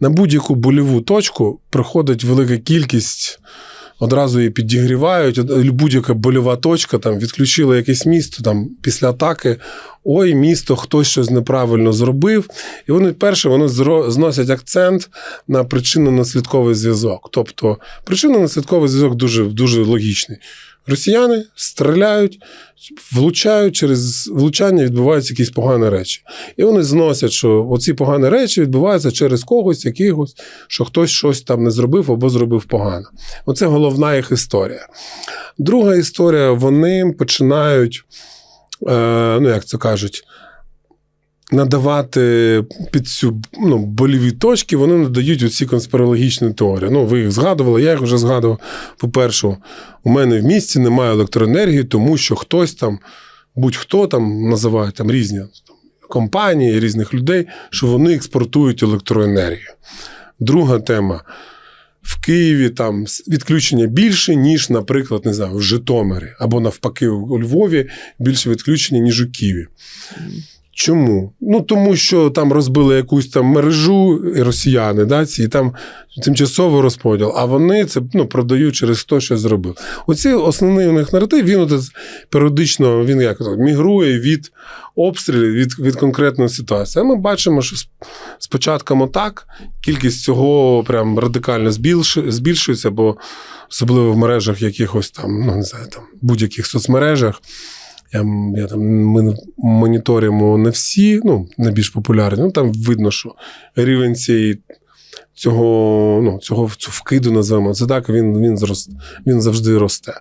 на будь-яку больову точку приходить велика кількість. Одразу її підігрівають. Будь-яка больова точка, там відключила якесь місто там, після атаки. Ой, місто, хтось щось неправильно зробив. І вони перше вони зносять акцент на причинно-наслідковий зв'язок. Тобто причинно-наслідковий зв'язок дуже, дуже логічний. Росіяни стріляють, влучають, через влучання відбуваються якісь погані речі. І вони зносять, що оці погані речі відбуваються через когось, якихось, що хтось щось там не зробив або зробив погано. Оце головна їх історія. Друга історія: вони починають, е, ну як це кажуть, надавати під цю ну, боліві точки, вони надають оці конспірологічні теорії. Ну, ви їх згадували, я їх вже згадував. По-перше, у мене в місті немає електроенергії, тому що хтось там, будь-хто там називає там різні компанії, різних людей, що вони експортують електроенергію. Друга тема. В Києві там відключення більше, ніж, наприклад, не знаю, в Житомирі, або навпаки, у Львові більше відключення, ніж у Києві. Чому? Ну тому що там розбили якусь там мережу росіяни, да, ці і там тимчасовий розподіл, а вони це ну, продають через хто що зробив. Оці основний у них наратив, він от періодично він як мігрує від обстрілів, від, від конкретної ситуації. А ми бачимо, що з початком кількість цього прям радикально збільшується, бо особливо в мережах якихось там, ну не знаю, там будь-яких соцмережах. Я, я там ми моніторимо не всі, ну, найбільш популярні. Ну там видно, що рівень цієї, цього, ну, цього вкиду, називаємо це так, він, він, зрос, він завжди росте.